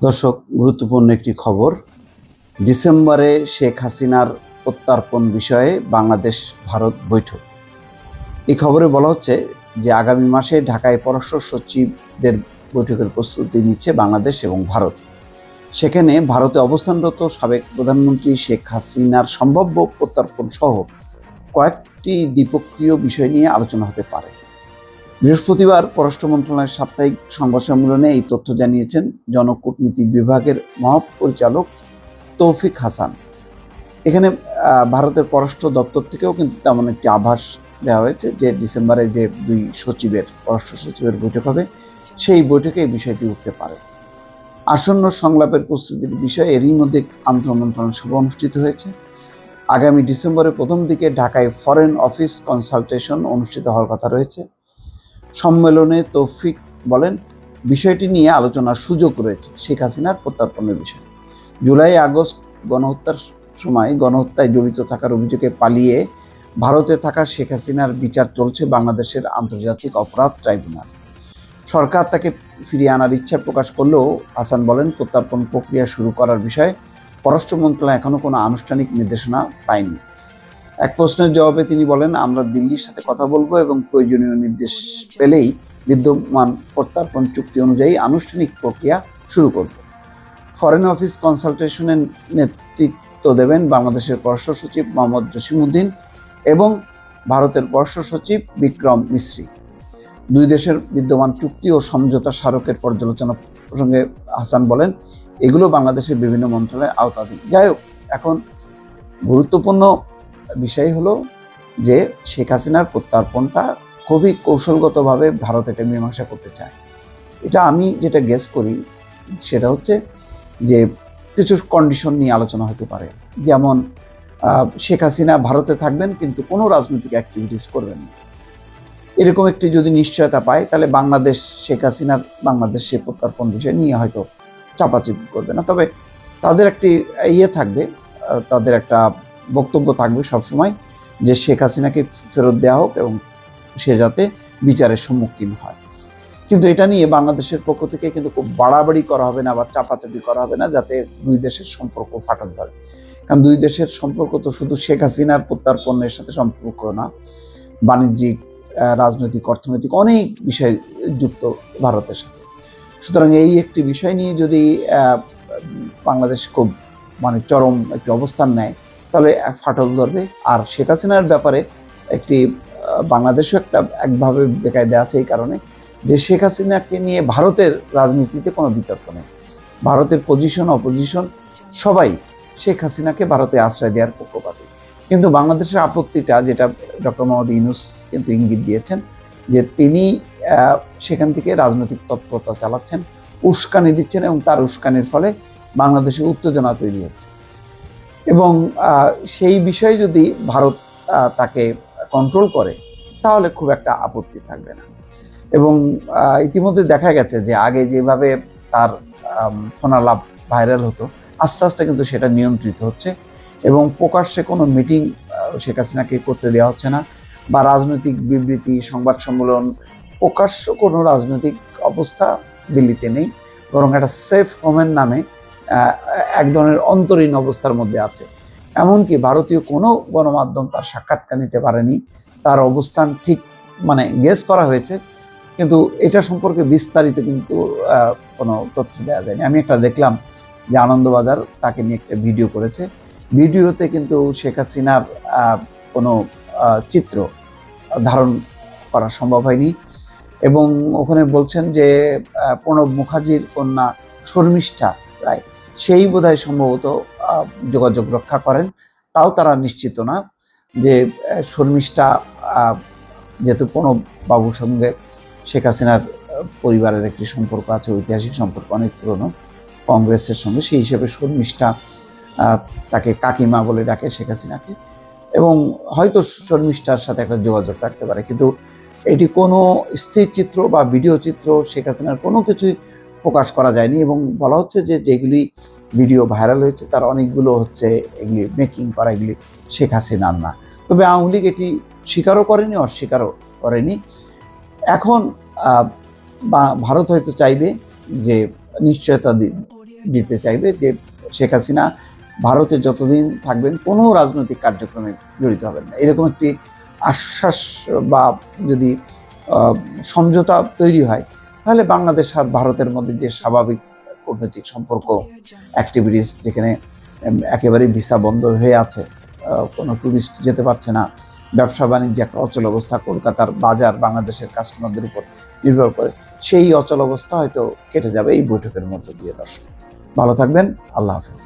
দর্শক, গুরুত্বপূর্ণ একটি খবর। ডিসেম্বরে শেখ হাসিনার প্রত্যার্পণ বিষয়ে বাংলাদেশ ভারত বৈঠক। এই খবরে বলা হচ্ছে যে, আগামী মাসে ঢাকায় পররাষ্ট্র সচিবদের বৈঠকের প্রস্তুতি নিচ্ছে বাংলাদেশ এবং ভারত। সেখানে ভারতে অবস্থানরত সাবেক প্রধানমন্ত্রী শেখ হাসিনার সম্ভাব্য প্রত্যার্পণ সহ কয়েকটি দ্বিপক্ষীয় বিষয় নিয়ে আলোচনা হতে পারে। বৃহস্পতিবার পররাষ্ট্র মন্ত্রণালয়ের সাপ্তাহিক সংবাদ সম্মেলনে এই তথ্য জানিয়েছেন জনকূটনীতি বিভাগের মহাপরিচালক তৌফিক হাসান। এখানে ভারতের পররাষ্ট্র দপ্তর থেকেও কিন্তু তেমন একটি আভাস দেওয়া হয়েছে যে ডিসেম্বরে যে দুই সচিবের, পররাষ্ট্র সচিবের বৈঠক হবে, সেই বৈঠকে এই বিষয়টি উঠতে পারে। আসন্ন সংলাপের প্রস্তুতির বিষয়ে এরই মধ্যে আন্তঃমন্ত্রণালয় সভা অনুষ্ঠিত হয়েছে। আগামী ডিসেম্বরের প্রথম দিকে ঢাকায় ফরেন অফিস কনসালটেশন অনুষ্ঠিত হওয়ার কথা রয়েছে। সম্মেলনে তৌফিক বলেন, বিষয়টি নিয়ে আলোচনার সুযোগ রয়েছে শেখ হাসিনার প্রত্যার্পণের বিষয়ে। জুলাই আগস্ট গণহত্যার সময় গণহত্যায় জড়িত থাকার অভিযোগে পালিয়ে ভারতে থাকা শেখ হাসিনার বিচার চলছে বাংলাদেশের আন্তর্জাতিক অপরাধ ট্রাইব্যুনাল। সরকার তাকে ফিরিয়ে আনার ইচ্ছা প্রকাশ করলেও হাসান বলেন, প্রত্যার্পণ প্রক্রিয়া শুরু করার বিষয়ে পররাষ্ট্র মন্ত্রণালয় এখনও কোনো আনুষ্ঠানিক নির্দেশনা পায়নি। এক প্রশ্নের জবাবে তিনি বলেন, আমরা দিল্লির সাথে কথা বলব এবং প্রয়োজনীয় নির্দেশ পেলেই বিদ্যমান প্রত্যার্পণ চুক্তি অনুযায়ী আনুষ্ঠানিক প্রক্রিয়া শুরু করব। ফরেন অফিস কনসালটেশনের নেতৃত্ব দেবেন বাংলাদেশের পররাষ্ট্র সচিব মোহাম্মদ জসিমউদ্দিন এবং ভারতের পররাষ্ট্র সচিব বিক্রম মিশ্রি। দুই দেশের বিদ্যমান চুক্তি ও সমঝোতা স্মারকের পর্যালোচনা প্রসঙ্গে হাসান বলেন, এগুলো বাংলাদেশের বিভিন্ন মন্ত্রণালয়ের আওতাধীন। যাই হোক, এখন গুরুত্বপূর্ণ বিষয় হলো যে শেখ হাসিনার প্রত্যার্পণটা খুবই কৌশলগতভাবে ভারত এটা মীমাংসা করতে চায়। এটা আমি যেটা গেস করি সেটা হচ্ছে যে কিছু কন্ডিশন নিয়ে আলোচনা হতে পারে। যেমন শেখ হাসিনা ভারতে থাকবেন কিন্তু কোনো রাজনৈতিক অ্যাক্টিভিটিস করবেন না। এরকম একটি যদি নিশ্চয়তা পায়, তাহলে বাংলাদেশ, শেখ হাসিনার বাংলাদেশ সে প্রত্যার্পণ বিষয় নিয়ে হয়তো চাপাচাপি করবে না। তবে তাদের একটি ইয়ে থাকবে তাদের একটা বক্তব্য থাকবে সবসময় যে শেখ হাসিনাকে ফেরত দেওয়া হোক এবং সে যাতে বিচারের সম্মুখীন হয়। কিন্তু এটা নিয়ে বাংলাদেশের পক্ষ থেকে কিন্তু খুব বাড়াবাড়ি করা হবে না বা চাপাচাপি করা হবে না যাতে দুই দেশের সম্পর্ক ফাটল ধরে। কারণ দুই দেশের সম্পর্ক তো শুধু শেখ হাসিনার প্রত্যার্পণের সাথে সম্পর্ক না, বাণিজ্যিক রাজনৈতিক, অর্থনৈতিক অনেক বিষয় যুক্ত ভারতের সাথে। সুতরাং এই একটি বিষয় নিয়ে যদি বাংলাদেশ খুব মানে চরম একটি অবস্থান নেয় তাহলে ফাটল ধরবে। আর শেখ হাসিনার ব্যাপারে একটি বাংলাদেশও একটা একভাবে বেকায়দা আছে এই কারণে যে শেখ হাসিনাকে নিয়ে ভারতের রাজনীতিতে কোনো বিতর্ক নেই। ভারতের পজিশন অপোজিশন সবাই শেখ হাসিনাকে ভারতে আশ্রয় দেওয়ার পক্ষপাতী। কিন্তু বাংলাদেশের আপত্তিটা যেটা ডক্টর মোহাম্মদ ইউনুস কিন্তু ইঙ্গিত দিয়েছেন, যে তিনি সেখান থেকে রাজনৈতিক তৎপরতা চালাচ্ছেন, উস্কানি দিচ্ছেন এবং তার উস্কানির ফলে বাংলাদেশে উত্তেজনা তৈরি হচ্ছে। এবং সেই বিষয়ে যদি ভারত তাকে কন্ট্রোল করে তাহলে খুব একটা আপত্তি থাকবে না। এবং ইতিমধ্যে দেখা গেছে যে আগে যেভাবে তার আম, ফোনালাপ ভাইরাল হতো আস্তে আস্তে কিন্তু সেটা নিয়ন্ত্রিত হচ্ছে এবং প্রকাশ্যে কোনো মিটিং শেখ হাসিনাকে করতে দেওয়া হচ্ছে না বা রাজনৈতিক বিবৃতি সংবাদ সম্মেলন প্রকাশ্য কোনো রাজনৈতিক অবস্থা দিল্লিতে নেই। বরং একটা সেফ হোমের নামে এক ধরনের অন্তরীণ অবস্থার মধ্যে আছে। এমনকি ভারতীয় কোনো গণমাধ্যম তার সাক্ষাৎকার নিতে পারেনি। তার অবস্থান ঠিক মানে গেস করা হয়েছে। কিন্তু এটা সম্পর্কে বিস্তারিত কিন্তু কোনো তথ্য দেওয়া যায়নি। আমি একটা দেখলাম যে আনন্দবাজার তাকে নিয়ে একটা ভিডিও করেছে। ভিডিওতে কিন্তু শেখ হাসিনার কোনো চিত্র ধারণ করা সম্ভব হয়নি। এবং ওখানে বলছেন যে প্রণব মুখার্জির কন্যা শর্মিষ্ঠা রায় সেই বোধহয় সম্ভবত যোগাযোগ রক্ষা করেন। তাও তারা নিশ্চিত না যে শর্মিষ্ঠা যেহেতু প্রণব বাবুর সঙ্গে শেখ হাসিনার পরিবারের একটি সম্পর্ক আছে, ঐতিহাসিক সম্পর্ক অনেক পুরনো, কংগ্রেসের সঙ্গে সেই হিসেবে শর্মিষ্ঠা তাকে কাকিমা বলে ডাকে শেখ হাসিনাকে। এবং হয়তো শর্মিষ্ঠার সাথে একটা যোগাযোগ রাখতে পারে, কিন্তু এটি কোনো স্থির চিত্র বা ভিডিও চিত্র শেখ হাসিনার কোনো কিছুই প্রকাশ করা যায়নি এবং বলা হচ্ছে যে যেগুলি ভিডিও ভাইরাল হয়েছে তার অনেকগুলো হচ্ছে এগুলি মেকিং করা এগুলি শেখ হাসিনার না। তবে আওয়ামী লীগ এটি স্বীকারও করেনি, অস্বীকারও করেনি। এখন ভারত হয়তো চাইবে যে, নিশ্চয়তা দিতে চাইবে যে, শেখ হাসিনা ভারতে যতদিন থাকবেন কোনো রাজনৈতিক কার্যক্রমে জড়িত হবেন না। এরকম একটি আশ্বাস বা, যদি সমঝোতা তৈরি হয় তাহলে বাংলাদেশ আর ভারতের মধ্যে যে স্বাভাবিক কূটনৈতিক সম্পর্ক অ্যাক্টিভিটিস যেখানে একেবারেই ভিসা বন্ধ হয়ে আছে কোনো টুরিস্ট যেতে পারছে না, ব্যবসা বাণিজ্য একটা অচল অবস্থা, কলকাতার বাজার বাংলাদেশের কাস্টমারদের উপর নির্ভর করে, সেই অচল অবস্থা হয়তো কেটে যাবে এই বৈঠকের মধ্য দিয়ে দর্শক। ভালো থাকবেন, আল্লাহ হাফিজ।